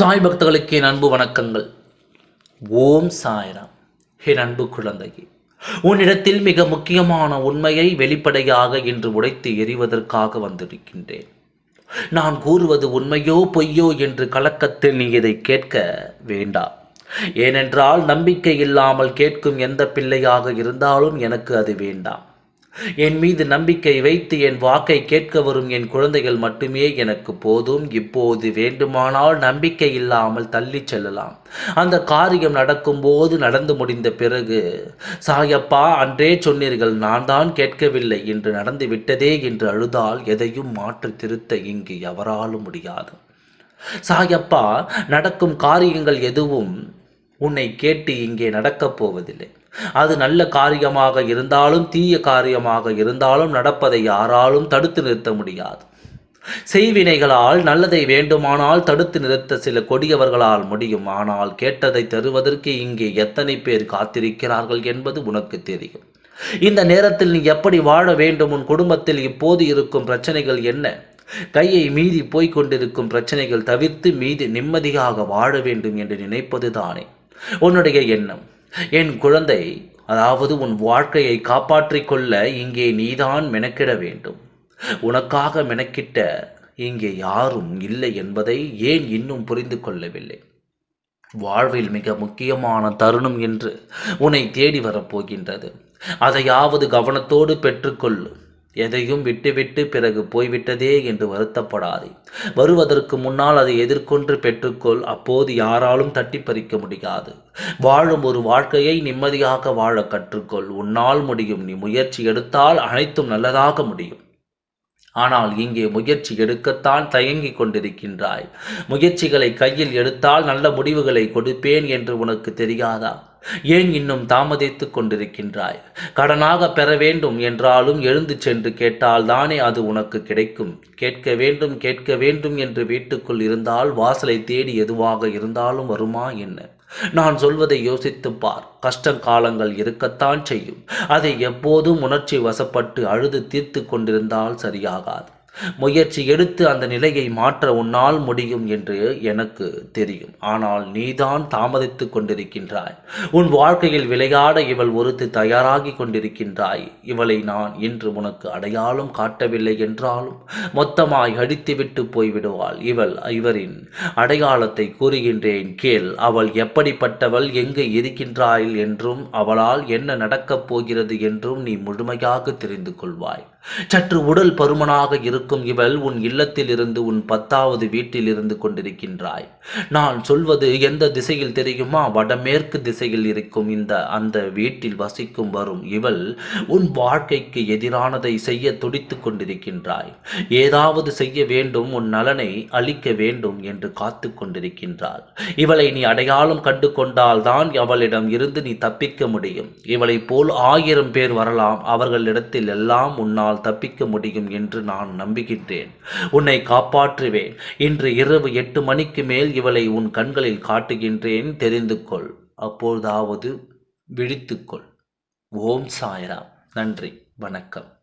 சாய் பக்தர்களுக்கு என் அன்பு வணக்கங்கள். ஓம் சாய்ராம். என் அன்பு குழந்தையே உன்னிடத்தில் மிக முக்கியமான உண்மையை வெளிப்படையாக இன்று உடைத்து எறிவதற்காக வந்திருக்கின்றேன். நான் கூறுவது உண்மையோ பொய்யோ என்று கலக்கத்தில் நீ இதை கேட்க வேண்டாம். ஏனென்றால் நம்பிக்கை இல்லாமல் கேட்கும் எந்த பிள்ளையாக இருந்தாலும் எனக்கு அது வேண்டாம். என் மீது நம்பிக்கை வைத்து என் வாக்கை கேட்க வரும் என் குழந்தைகள் மட்டுமே எனக்கு போதும். இப்போது வேண்டுமானால் நம்பிக்கை இல்லாமல் தள்ளி செல்லலாம். அந்த காரியம் நடக்கும்போது நடந்து முடிந்த பிறகு சாயப்பா அன்றே சொன்னீர்கள் நான் தான் கேட்கவில்லை என்று நடந்து விட்டதே என்று அழுதால் எதையும் மாற்று திருத்த இங்கு எவராலும் முடியாது. சாயப்பா நடக்கும் காரியங்கள் எதுவும் உன்னை கேட்டு இங்கே நடக்கப் போவதில்லை. அது நல்ல காரியமாக இருந்தாலும் தீய காரியமாக இருந்தாலும் நடப்பதை யாராலும் தடுத்து நிறுத்த முடியாது. செய்வினைகளால் நல்லதை வேண்டுமானால் தடுத்து நிறுத்த சில கொடியவர்களால் முடியும். ஆனால் கேட்டதை தருவதற்கு இங்கே எத்தனை பேர் காத்திருக்கிறார்கள் என்பது உனக்கு தெரியும். இந்த நேரத்தில் நீ எப்படி வாழ வேண்டும்? உன் குடும்பத்தில் இப்போது இருக்கும் பிரச்சனைகள் என்ன? கையை மீறி போய்க் கொண்டிருக்கும் பிரச்சனைகள் தவிர்த்து மீது நிம்மதியாக வாழ வேண்டும் என்று நினைப்பது தானே உன்னுடைய எண்ணம். என் குழந்தை அதாவது உன் வாழ்க்கையை காப்பாற்றிக் கொள்ள இங்கே நீதான் மெனக்கிட வேண்டும். உனக்காக மெனக்கிட்ட இங்கே யாரும் இல்லை என்பதை ஏன் இன்னும் புரிந்து கொள்ளவில்லை? வாழ்வில் மிக முக்கியமான தருணம் என்று உன்னை தேடி வரப்போகின்றது. அதையாவது கவனத்தோடு பெற்றுக்கொள்ளும் எதையும் விட்டுவிட்டு பிறகு போய்விட்டதே என்று வருத்தப்படாதே. வருவதற்கு முன்னால் அதை எதிர்கொன்று பெற்றுக்கொள் அப்போது யாராலும் தட்டி பறிக்க முடியாது. வாழும் ஒரு வாழ்க்கையை நிம்மதியாக வாழ கற்றுக்கொள். உன்னால் முடியும். நீ முயற்சி எடுத்தால் அனைத்தும் நல்லதாக முடியும். ஆனால் இங்கே முயற்சி எடுக்கத்தான் தயங்கிக் கொண்டிருக்கின்றாய். முயற்சிகளை கையில் எடுத்தால் நல்ல முடிவுகளை கொடுப்பேன் என்று உனக்கு தெரியாதா? ஏன் இன்னும் தாமதித்துக் கொண்டிருக்கின்றாய்? கடனாக பெற வேண்டும் என்றாலும் எழுந்து சென்று கேட்டால் தானே அது உனக்கு கிடைக்கும். கேட்க வேண்டும் கேட்க வேண்டும் என்று வீட்டுக்குள் இருந்தால் வாசலை தேடி எதுவாக இருந்தாலும் வருமா என்ன? நான் சொல்வதை யோசித்து பார். கஷ்ட காலங்கள் இருக்கத்தான் செய்யும். அதை எப்போதும் உணர்ச்சி வசப்பட்டு அழுது தீர்த்து கொண்டிருந்தால் சரியாகாது. முயற்சி எடுத்து அந்த நிலையை மாற்ற உன்னால் முடியும் என்று எனக்கு தெரியும். ஆனால் நீதான் தாமதித்து கொண்டிருக்கின்றாய். உன் வாழ்க்கையில் விளையாட இவள் ஒருத்து தயாராகி கொண்டிருக்கின்றாய். இவளை நான் இன்று உனக்கு அடையாளம் காட்டவில்லை என்றாலும் மொத்தமாய் அடித்துவிட்டு போய்விடுவாள். இவள் இவரின் அடையாளத்தை கூறுகின்றேன் கேள். அவள் எப்படிப்பட்டவள் எங்கு இருக்கின்றாய் என்றும் அவளால் என்ன நடக்கப் போகிறது என்றும் நீ முழுமையாக தெரிந்து கொள்வாய். சற்று உடல் பருமனாக இருக்கும் இவள் உன் இல்லத்தில் இருந்து உன் பத்தாவது வீட்டில் இருந்து கொண்டிருக்கின்றாய். நான் சொல்வது எந்த திசையில் தெரியுமா? வடமேற்கு திசையில் இருக்கும் இந்த அந்த வீட்டில் வசிக்கும் வரும் இவள் உன் வாழ்க்கைக்கு எதிரானதை செய்ய துடித்து கொண்டிருக்கின்றாய். ஏதாவது செய்ய வேண்டும் உன் நலனை அளிக்க வேண்டும் என்று காத்து கொண்டிருக்கின்றாள். இவளை நீ அடையாளம் கண்டு கொண்டால் தான் அவளிடம் இருந்து நீ தப்பிக்க முடியும். இவளை போல் ஆயிரம் பேர் வரலாம். அவர்களிடத்தில் எல்லாம் உன்னால் உன்னால் தப்பிக்க முடியும் என்று நான் நம்புகின்றேன் உன்னை காப்பாற்றுவேன். இன்று இரவு எட்டு மணிக்கு மேல் இவளை உன் கண்களில் காட்டுகின்றேன். தெரிந்து கொள். அப்பொழுதாவது விழித்துக்கொள் ஓம் சாய்ராம். நன்றி. வணக்கம்.